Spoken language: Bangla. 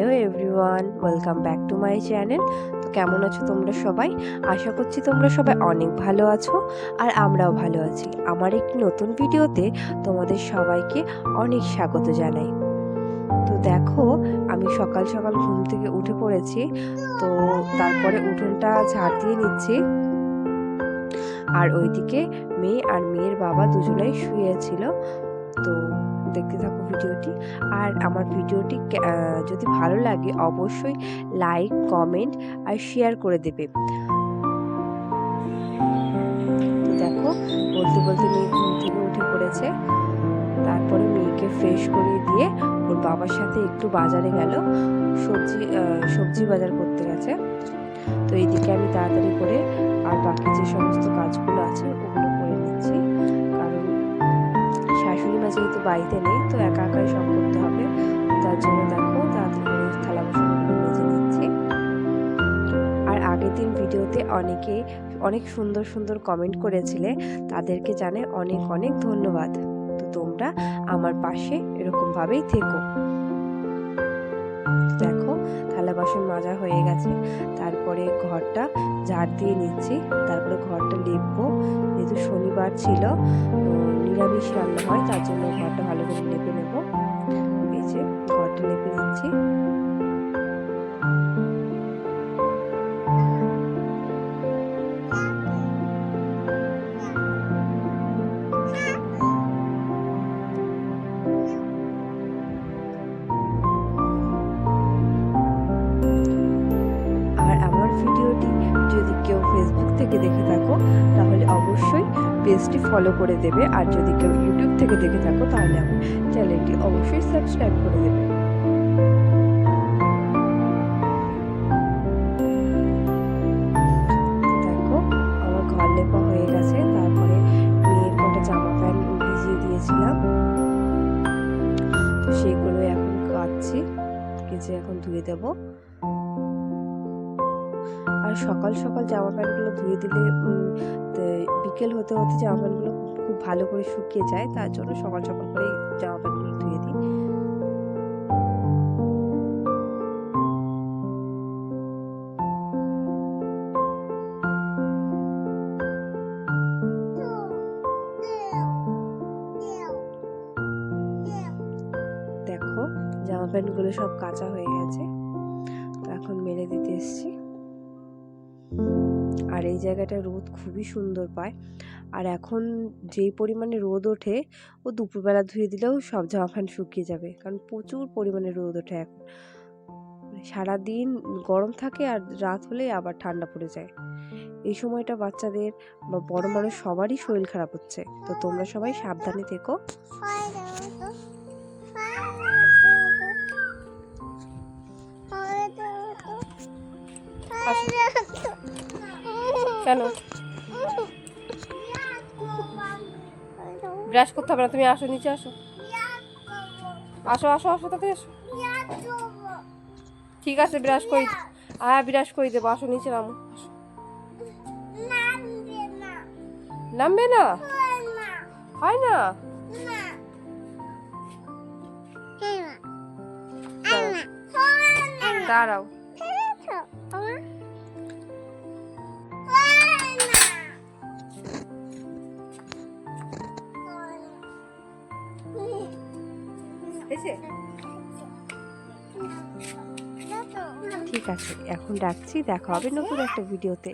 Hello everyone, welcome back to my channel. তো কেমন আছো তোমরা সবাই? আশা করছি তোমরা সবাই অনেক ভালো আছো আর আমরাও ভালো আছি। আমার একটি নতুন ভিডিওতে তোমাদের সবাইকে অনেক স্বাগত জানাই। তো দেখো, আমি সকাল সকাল ঘুম থেকে উঠে পড়েছি। তো তারপরে উঠোনটা ঝাড় দিয়ে নিচ্ছি। আর ওইদিকে মেয়ে আর মেয়ের বাবা দুজনেই শুয়েছিল। তো দেখতে থাকো ভিডিওটি। আর আমার ভিডিওটি যদি ভালো লাগে অবশ্যই লাইক, কমেন্ট আর শেয়ার করে দেবে। দেখো, বলতে বলতে মেয়ে ঘুম থেকে উঠে পড়েছে। তারপরে মেয়েকে ফ্রেশ করিয়ে দিয়ে ওর বাবার সাথে একটু বাজারে গেল। সবজি সবজি বাজার করতে গেছে। তো এইদিকে আমি তাড়াতাড়ি করে আর বাকি যে সমস্ত কাজগুলো আছে ওগুলো শাশুড়ি মা যেহেতু বাড়িতে নেই, তো একা একাই সব করতে হবে। তার জন্য দেখো তাড়াতাড়ি থালা বাসনগুলো মেজে নিচ্ছি। আর আগের দিন ভিডিওতে অনেকে অনেক সুন্দর সুন্দর কমেন্ট করেছিলে, তাদেরকে জানে অনেক অনেক ধন্যবাদ। তো তোমরা আমার পাশে এরকমভাবেই থেকো। দেখো, থালা বাসন মাজা হয়ে গেছে। তারপরে ঘরটা ঝাড় দিয়ে নিচ্ছি। তারপরে ঘরটা লেপবো। যেহেতু শনিবার ছিল নিরামিষ রান্না হয়, তার জন্য ঘরটা ভালো করে লেপে নেব। ফেসবুক থেকে দেখে থাকো, তাহলে অবশ্যই পেজটি ফলো করে দেবে। আর যদি কেউ ইউটিউব থেকে দেখে থাকো, তাহলে আমার চ্যানেলটি অবশ্যই সাবস্ক্রাইব করে দেবে। দেখো, আমার ঘর লেপা হয়ে গেছে, তারপরে মেয়ের কটা জামা প্যান্ট ভিজিয়ে দিয়েছিলাম। তো সেগুলো এখন কাচ্ছি কেচে এখন ধুয়ে দেবো। আর সকাল সকাল জামা প্যান্টগুলো ধুয়ে দিলে বিকেল হতে হতে জামা প্যান্টগুলো খুব ভালো করে শুকিয়ে যায়, তার জন্য সকাল সকাল করে জামা প্যান্টগুলো ধুয়ে দিই। দেখো, জামা প্যান্টগুলো সব কাঁচা হয়ে গেছে। তো এখন মেলে দিতে এসছি। আর এই জায়গাটা রোদ খুবই সুন্দর পায়। আর এখন যেই পরিমাণে রোদ ওঠে, ও দুপুরবেলা ধুয়ে দিলেও সব জামা প্যান্ট শুকিয়ে যাবে। কারণ প্রচুর পরিমাণে রোদ ওঠে এখন। মানে সারাদিন গরম থাকে আর রাত হলে আবার ঠান্ডা পড়ে যায়। এই সময়টা বাচ্চাদের বা বড় মানুষ সবারই শরীর খারাপ হচ্ছে। তো তোমরা সবাই সাবধানে থেকো। কেন? ব্রাশ করতে হবে না, তুমি আসো, নিচে আসো। আসো আসো আসো তাতে আসো। ঠিক আছে ব্রাশ করি হ্যাঁ ব্রাশ করে দেবো, আসো, নিচে নামো নামবে না? হয় না? দাঁড়াও। ঠিক আছে এখন রাখছি দেখা হবে নতুন একটা ভিডিওতে।